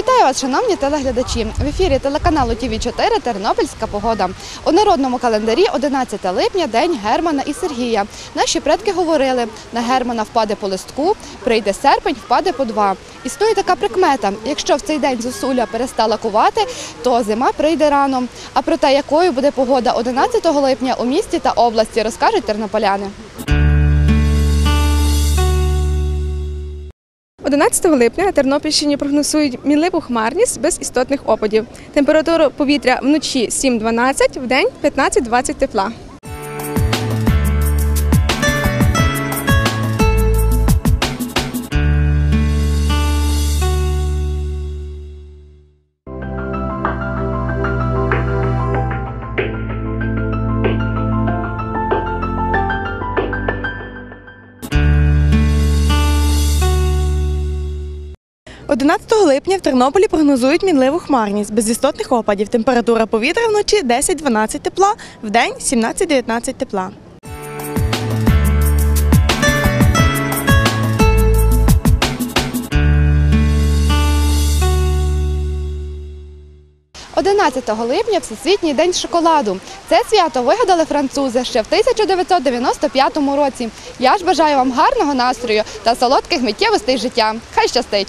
Вітаю вас, шановні телеглядачі. В ефірі телеканалу ТВ 4 Тернопільська погода. У народному календарі 11 липня день Германа і Сергія. Наші предки говорили: на Германа впаде по листку, прийде серпень, впаде по два. Існує така прикмета: якщо в цей день зусуля перестала кувати, то зима прийде рано. А про те, якою буде погода 11 липня у місті та області, розкажуть тернополяни. 11 липня на Тернопільщині прогнозують мінливу хмарність без істотних опадів. Температура повітря вночі 7-12, вдень 15-20 тепла. – 11 липня в Тернополі прогнозують мінливу хмарність без істотних опадів. Температура повітря вночі 10-12 тепла, вдень 17-19 тепла. – 11 липня Всесвітній день шоколаду. Це свято вигадали французи ще в 1995 році. Я ж бажаю вам гарного настрою та солодких миттєвостей життя. Хай щастить!